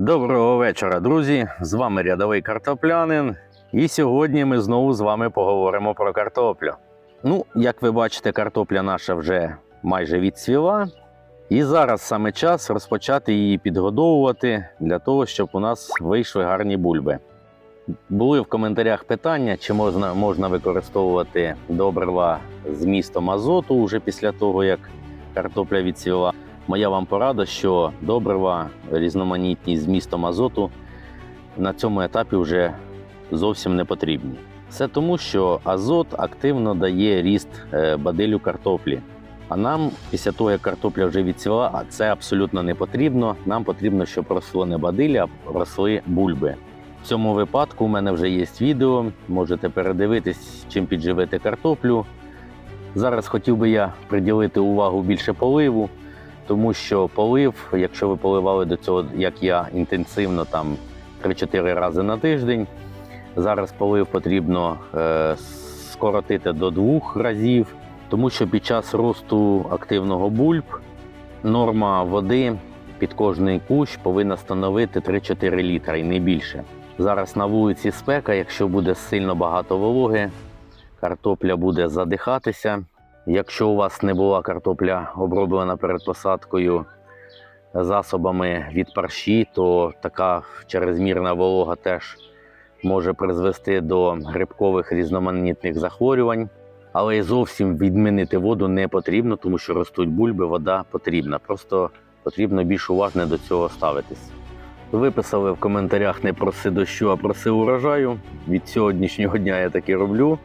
Доброго вечора, друзі! З вами рядовий картоплянин. І сьогодні ми знову з вами поговоримо про картоплю. Ну, як ви бачите, картопля наша вже майже відцвіла. І зараз саме час розпочати її підгодовувати для того, щоб у нас вийшли гарні бульби. Були в коментарях питання, чи можна, можна використовувати добрива з містом азоту вже після того, як картопля відцвіла. Моя вам порада, що добрива різноманітні з містом азоту на цьому етапі вже зовсім не потрібні. Це тому, що азот активно дає ріст е, бадилю картоплі. А нам після того, як картопля вже відцвіла, а це абсолютно не потрібно. Нам потрібно, щоб росло не бадилля, а росли бульби. В цьому випадку у мене вже є відео. Можете передивитись, чим підживити картоплю. Зараз хотів би я приділити увагу більше поливу, тому що полив, якщо ви поливали до цього, як я, інтенсивно там 3-4 рази на тиждень, зараз полив потрібно е, скоротити до двох разів, тому що під час росту активного бульб норма води під кожний кущ повинна становити 3-4 літра і не більше. Зараз на вулиці спека, якщо буде сильно багато вологи, картопля буде задихатися. Якщо у вас не була картопля оброблена перед посадкою засобами від парші, то така чрезмірна волога теж може призвести до грибкових різноманітних захворювань. Але й зовсім відмінити воду не потрібно, тому що ростуть бульби, вода потрібна. Просто потрібно більш уважно до цього ставитись. Виписали в коментарях не проси дощу, а проси урожаю. Від сьогоднішнього дня я таки роблю,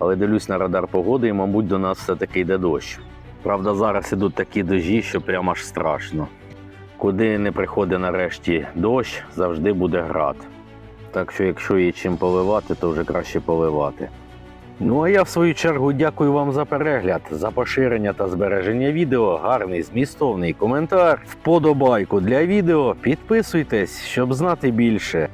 але дивлюсь на радар погоди, і, мабуть, до нас все-таки йде дощ. Правда, зараз ідуть такі дожі, що прямо аж страшно. Куди не приходить нарешті дощ, завжди буде град. Так що, якщо є чим поливати, то вже краще поливати. Ну а я в свою чергу дякую вам за перегляд, за поширення та збереження відео, гарний змістовний коментар, вподобайку для відео. Підписуйтесь, щоб знати більше.